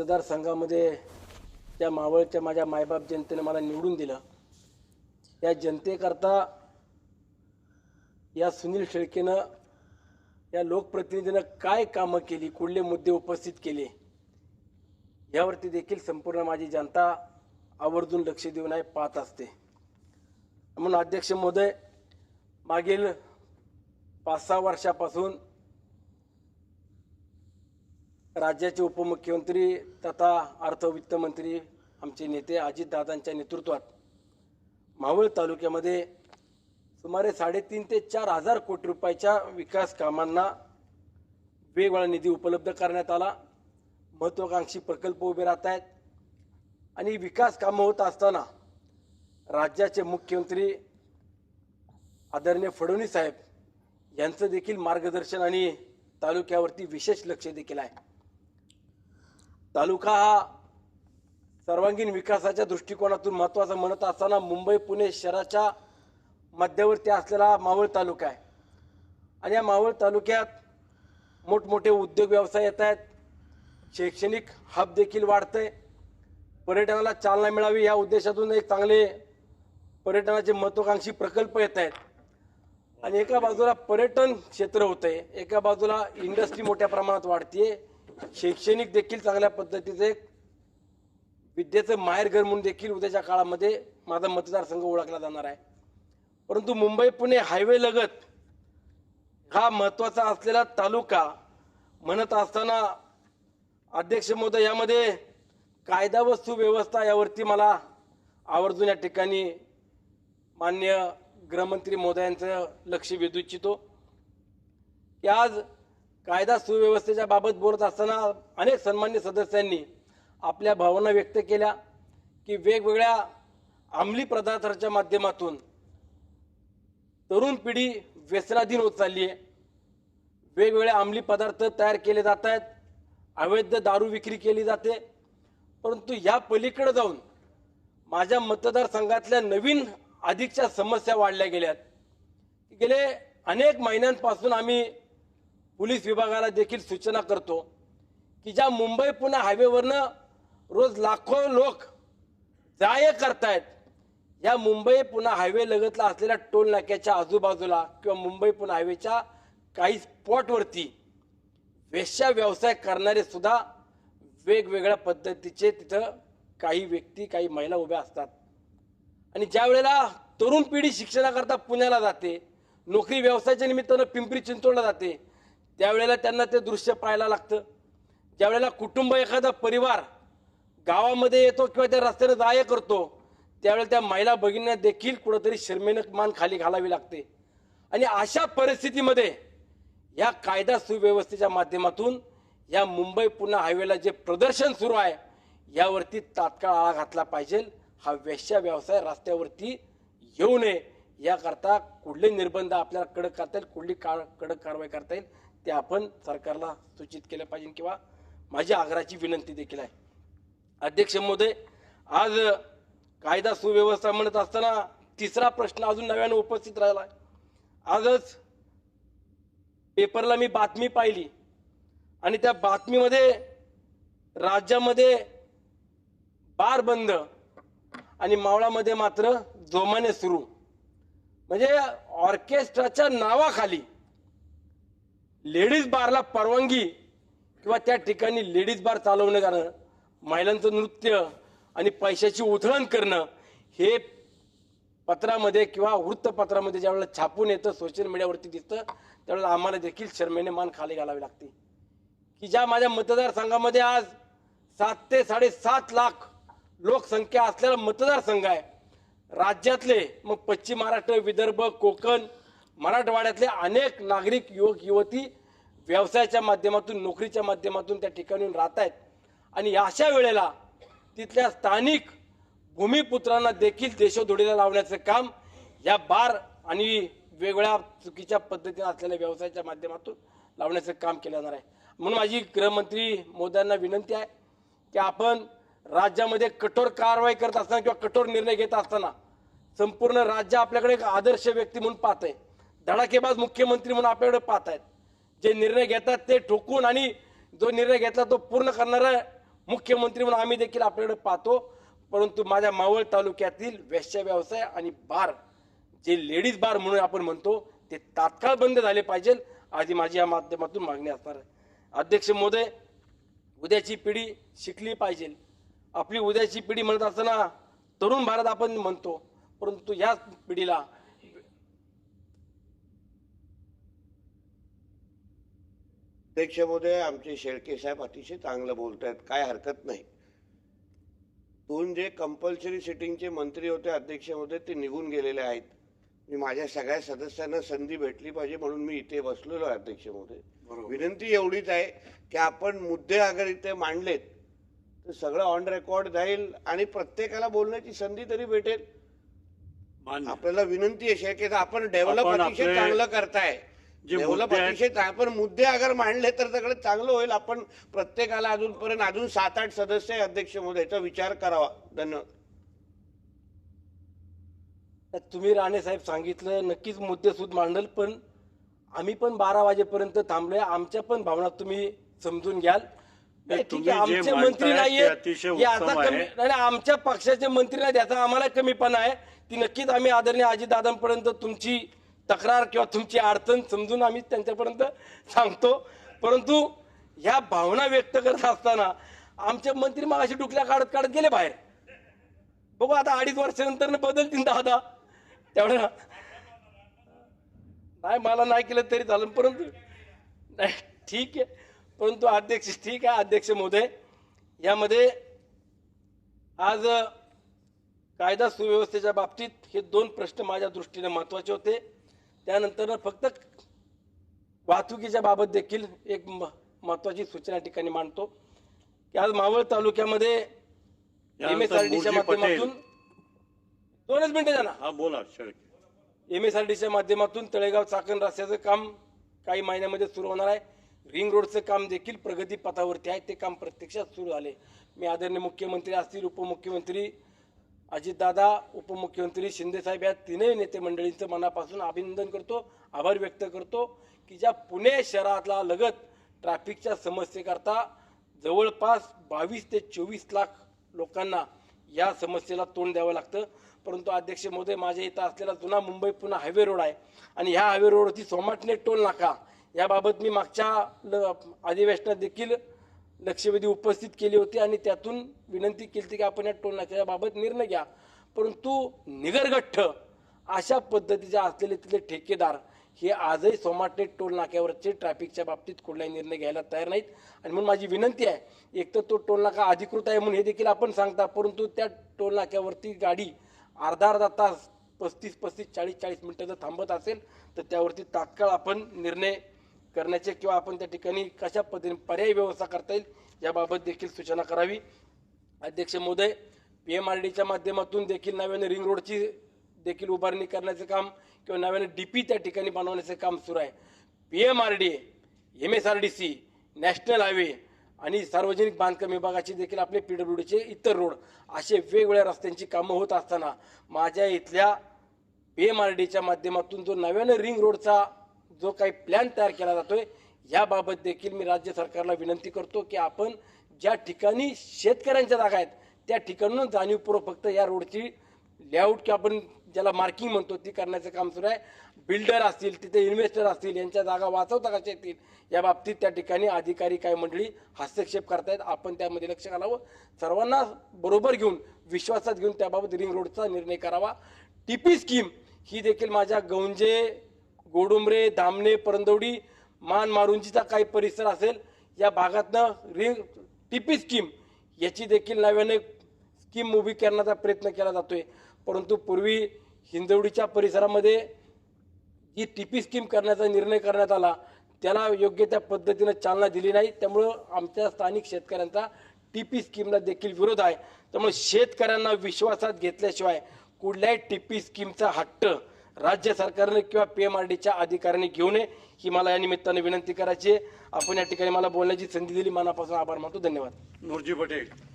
मतदारसंघामध्ये त्या मावळच्या माझ्या मायबाप जनतेने मला निवडून दिलं. या जनतेकरता या सुनील शेळकेनं या लोकप्रतिनिधीनं काय कामं केली कुठले मुद्दे उपस्थित केले यावरती देखील संपूर्ण माझी जनता आवर्जून लक्ष देऊन आहे पाहत असते. म्हणून अध्यक्ष महोदय मागील पाच सहा वर्षापासून राज्याचे उपमुख्यमंत्री तथा अर्थ वित्त मंत्री आमचे नेते अजितदादांच्या नेतृत्वात मावळ तालुक्यामध्ये सुमारे साडेतीन ते चार हजार कोटी रुपयाच्या विकास कामांना वेगवेगळा निधी उपलब्ध करण्यात आला. महत्त्वाकांक्षी प्रकल्प उभे राहत आहेत आणि विकास कामं होत असताना राज्याचे मुख्यमंत्री आदरणीय फडणवीस साहेब यांचं देखील मार्गदर्शन आणि तालुक्यावरती विशेष लक्ष देखील आहे. तालुका हा सर्वांगीण विकासाच्या दृष्टिकोनातून महत्त्वाचा म्हणत असताना मुंबई पुणे शहराच्या मध्यवर्ती असलेला मावळ तालुका आहे. आणि या मावळ तालुक्यात मोठमोठे उद्योग व्यवसाय येत आहेत. शैक्षणिक हब देखील वाढतंय. पर्यटनाला चालना मिळावी या उद्देशातून एक चांगले पर्यटनाचे महत्त्वाकांक्षी प्रकल्प येत आहेत. आणि एका बाजूला पर्यटन क्षेत्र होतंय. एका बाजूला इंडस्ट्री मोठ्या प्रमाणात वाढतीये. शैक्षणिक देखील चांगल्या पद्धतीचे विद्येचं माहेरघर म्हणून देखील उद्याच्या काळामध्ये माझा मतदारसंघ ओळखला जाणार आहे. परंतु मुंबई पुणे हायवे लगत हा महत्त्वाचा असलेला तालुका म्हणत असताना अध्यक्ष महोदय यामध्ये कायदा व सुव्यवस्था यावरती मला आवर्जून या ठिकाणी मान्य गृहमंत्री महोदयांचं लक्ष वेधू इच्छितो. की आज कायदा सुव्यवस्थेच्या बाबत बोलत असताना अनेक सन्मान्य सदस्यांनी आपल्या भावना व्यक्त केल्या की वेगवेगळ्या अंमली पदार्थाच्या माध्यमातून तरुण पिढी व्यसनाधीन होत चालली आहे. वेगवेगळे अंमली पदार्थ तयार केले जात आहेत. अवैध दारू विक्री केली जाते. परंतु या पलीकडे जाऊन माझ्या मतदारसंघातल्या नवीन अधिकच्या समस्या वाढल्या गेल्यात. गेले अनेक महिन्यांपासून आम्ही पोलीस विभागाला देखील सूचना करतो की ज्या मुंबई पुणे हायवेवरनं रोज लाखो लोक जाय करतायत या मुंबई पुणे हायवे लगतला असलेल्या टोल नाक्याच्या आजूबाजूला किंवा मुंबई पुणे हायवेच्या काही स्पॉटवरती वेश्या व्यवसाय करणारे सुद्धा वेगवेगळ्या पद्धतीचे तिथं काही व्यक्ती काही महिला उभ्या असतात. आणि ज्या वेळेला तरुण पिढी शिक्षणाकरता पुण्याला जाते नोकरी व्यवसायाच्या निमित्तानं पिंपरी चिंचवडला जाते त्यावेळेला त्यांना ते दृश्य पाहायला लागतं. ज्यावेळेला कुटुंब एखादा परिवार गावामध्ये येतो किंवा त्या रस्त्याने जाय करतो त्यावेळेला त्या महिला भगिनींना देखील कुठंतरी शर्मेनं मान खाली घालावी लागते. आणि अशा परिस्थितीमध्ये या कायदा सुव्यवस्थेच्या माध्यमातून या मुंबई पुणे हायवेला जे प्रदर्शन सुरू आहे यावरती तात्काळ आळा घातला पाहिजे. हा वेश्या व्यवसाय रस्त्यावरती येऊ नये. याकरता कुठले निर्बंध आपल्याला कडक करता येईल कुठली का कडक कारवाई करता येईल ते आपण सरकारला सूचित केलं पाहिजे किंवा माझी आग्रहाची विनंती देखील आहे. अध्यक्ष महोदय आज कायदा सुव्यवस्था म्हणत असताना तिसरा प्रश्न अजून नव्यानं उपस्थित राहिला आहे. आजच पेपरला मी बातमी पाहिली आणि त्या बातमीमध्ये राज्यामध्ये बार बंद आणि मावळामध्ये मात्र जोमाने सुरू. म्हणजे ऑर्केस्ट्राच्या नावाखाली लेडीज बारला परवानगी किंवा त्या ठिकाणी लेडीज बार चालवणं करणं महिलांचं नृत्य आणि पैशाची उधळण करणं हे पत्रामध्ये किंवा वृत्तपत्रामध्ये ज्यावेळेला छापून येतं सोशल मीडियावरती दिसतं त्यावेळेला आम्हाला देखील शर्मेने मान खाली घालावी लागते. की ज्या माझ्या मतदारसंघामध्ये आज सात ते साडेसात लाख लोकसंख्या असलेला मतदारसंघ आहे राज्यातले मग पश्चिम महाराष्ट्र विदर्भ कोकण मराठवाड्यातले अनेक नागरिक युवक युवती व्यवसायाच्या माध्यमातून नोकरीच्या माध्यमातून त्या ठिकाणी राहत आहेत. आणि अशा वेळेला तिथल्या स्थानिक भूमिपुत्रांना देखील देशोधोडीला लावण्याचं काम या बार आणि वेगवेगळ्या चुकीच्या पद्धतीने असलेल्या व्यवसायाच्या माध्यमातून लावण्याचं काम केलं जाणार आहे. म्हणून माझी गृहमंत्री मोद्यांना विनंती आहे की आपण राज्यामध्ये कठोर कारवाई करत असताना किंवा कठोर निर्णय घेत असताना संपूर्ण राज्य आपल्याकडे एक आदर्श व्यक्ती म्हणून पाहत आहे धडाकेबाज मुख्यमंत्री म्हणून आपल्याकडे पाहत आहेत जे निर्णय घेतात ते ठोकून आणि जो निर्णय घेतला तो पूर्ण करणारा मुख्यमंत्री म्हणून आम्ही देखील आपल्याकडे पाहतो. परंतु माझ्या मावळ तालुक्यातील वेश्या व्यवसाय आणि बार जे लेडीज बार म्हणून आपण म्हणतो ते तात्काळ बंद झाले पाहिजे. आधी माझी या माध्यमातून मागणी असणार आहे. अध्यक्ष महोदय उद्याची पिढी शिकली पाहिजे. आपली उद्याची पिढी म्हणत असताना तरुण भारत आपण म्हणतो. परंतु ह्या पिढीला अध्यक्ष महोदय आमचे शेळके साहेब अतिशय चांगलं बोलत आहेत काय हरकत नाही. दोन जे कंपल्सरी सिटिंगचे मंत्री होते अध्यक्ष महोदय ते निघून गेलेले आहेत. मी माझ्या सगळ्या सदस्यांना संधी भेटली पाहिजे म्हणून मी इथे बसलेलो आहे अध्यक्ष महोदय विनंती एवढीच आहे की आपण मुद्दे अगर इथे मांडलेत तर सगळं ऑन रेकॉर्ड जाईल आणि प्रत्येकाला बोलण्याची संधी तरी भेटेल. आपल्याला विनंती आहे शेळके साहेब, आपण डेव्हलप अतिशय चांगलं करताय. मुद्दे अतिशय पण मुद्दे अगर मांडले तर सगळं चांगलं होईल. आपण प्रत्येकाला अजूनपर्यंत अजून सात आठ सदस्य आहे अध्यक्ष महोदय. याचा विचार करावा. धन्यवाद. तुम्ही राणे साहेब सांगितलं नक्कीच मुद्देसूद मांडल पण आम्ही पण बारा वाजेपर्यंत थांबलोय. आमच्या पण भावना तुम्ही समजून घ्याल. नाही, ठीक आहे, तुम्ही जे आमचे मांडताय मंत्री ते नाहीये अतिशय हे आता उत्तम कमी आहे. नाही, नाही, आमच्या पक्षाचे मंत्री नाही त्याचा आम्हाला कमीपणा आहे. ती नक्कीच आम्ही आदरणीय अजितदादांपर्यंत तुमची तक्रार किंवा तुमची अडचण समजून आम्ही त्यांच्यापर्यंत सांगतो. परंतु ह्या भावना व्यक्त करत असताना आमचे मंत्री मग अशी डुकल्या काढत काढत गेले बाहेर. बघू आता अडीच वर्षानंतर बदलतील दादा. तेवढं नाही मला नाही केलं तरी चालेल परंतु नाही ठीक आहे. परंतु अध्यक्ष ठीक आहे अध्यक्ष महोदय. यामध्ये आज कायदा सुव्यवस्थेच्या बाबतीत हे दोन प्रश्न माझ्या दृष्टीने महत्त्वाचे होते. त्यानंतर फक्त वाहतुकीच्या बाबत देखील एक म- महत्वाची सूचना या ठिकाणी मांडतो. की आज मावळ तालुक्यामध्ये एम एस आर डीच्या. माध्यमातून दोनच मिनिटं ना हा बोला एम एस आर डीच्या माध्यमातून तळेगाव चाकण रस्त्याचं काम काही महिन्यामध्ये सुरू होणार आहे. रिंग रोडचं काम देखील प्रगती पथावरती आहे. ते काम प्रत्यक्षात सुरू झाले. मी आदरणीय मुख्यमंत्री असतील उपमुख्यमंत्री अजितदादा उपमुख्यमंत्री शिंदेसाहेब या तीनही नेते मंडळींचं मनापासून अभिनंदन करतो आभार व्यक्त करतो की ज्या पुणे शहरातला लगत ट्रॅफिकच्या समस्येकरता जवळपास बावीस ते चोवीस लाख लोकांना या समस्येला तोंड द्यावं लागतं. परंतु अध्यक्ष मोदय माझ्या इथं असलेला जुना मुंबई पुन्हा हायवे रोड आहे आणि ह्या हायवे रोडवरती सोमाटणे टोल नाका याबाबत मी मागच्या ल अधिवेशनात देखील लक्षवेधी उपस्थित केली होती आणि त्यातून विनंती केली होती की आपण या टोल नाक्याबाबत निर्णय घ्या. परंतु निगरगठ्ठ अशा पद्धतीचे असलेले तिथले ठेकेदार हे आजही सोमाटे टोल नाक्यावरचे ट्रॅफिकच्या बाबतीत कुठलाही निर्णय घ्यायला तयार नाहीत. आणि म्हणून माझी विनंती आहे एक तर तो टोल नाका अधिकृत आहे म्हणून हे देखील आपण सांगता परंतु त्या टोल नाक्यावरती गाडी अर्धा अर्धा तास पस्तीस पस्तीस चाळीस चाळीस मिनटं जर थांबत असेल तर त्यावरती तात्काळ आपण निर्णय करण्याचे किंवा आपण त्या ठिकाणी कशा पद्धतीने पर्यायी व्यवस्था करता येईल याबाबत देखील सूचना करावी. अध्यक्ष महोदय पी एम आर डीच्या माध्यमातून देखील नव्याने रिंग रोडची देखील उभारणी करण्याचे काम किंवा नव्याने डी पी त्या ठिकाणी बनवण्याचे काम सुरू आहे. P M R D M S R D C national highway आणि सार्वजनिक बांधकाम विभागाचे देखील आपले पी डब्ल्यू डीचे इतर रोड असे वेगवेगळ्या रस्त्यांची कामं होत असताना माझ्या इथल्या पी एम आर डीच्या माध्यमातून जो नव्यानं रिंग रोडचा जो काही प्लॅन तयार केला जातोय याबाबत देखील मी राज्य सरकारला विनंती करतो की आपण ज्या ठिकाणी शेतकऱ्यांच्या जागा आहेत त्या ठिकाणून जाणीवपूर्वक फक्त या रोडची लेआउट किंवा आपण ज्याला मार्किंग म्हणतो ती करण्याचं काम सुरू आहे. बिल्डर असतील तिथे इन्व्हेस्टर असतील यांच्या जागा वाचवता कशा येतील या बाबतीत त्या ठिकाणी अधिकारी काय मंडळी हस्तक्षेप करतायत आपण त्यामध्ये लक्ष घालावं. सर्वांना बरोबर घेऊन विश्वासात घेऊन त्याबाबत रिंग रोडचा निर्णय करावा. टी पी स्कीम ही देखील माझ्या गौंजे गोडुंबरे धामणे परंदवडी मान मारुंजीचा काही परिसर असेल या भागातनं रिंग टिपी स्कीम याची देखील नव्याने स्कीम उभी करण्याचा प्रयत्न केला जातोय. परंतु पूर्वी हिंदवडीच्या परिसरामध्ये जी टिपी स्कीम करण्याचा निर्णय करण्यात आला त्याला योग्य त्या पद्धतीनं चालना दिली नाही. त्यामुळं आमच्या स्थानिक शेतकऱ्यांचा टीपी स्कीमला देखील विरोध आहे. त्यामुळे शेतकऱ्यांना विश्वासात घेतल्याशिवाय कुठल्याही टीपी स्कीमचा हट्ट राज्य सरकारने किंवा पी एम आर डीच्या अधिकाऱ्यांनी घेऊ नये ही मला या निमित्ताने विनंती करायची आहे. आपण या ठिकाणी मला बोलण्याची संधी दिली. मनापासून आभार मानतो. धन्यवाद. नूरजी पटेल.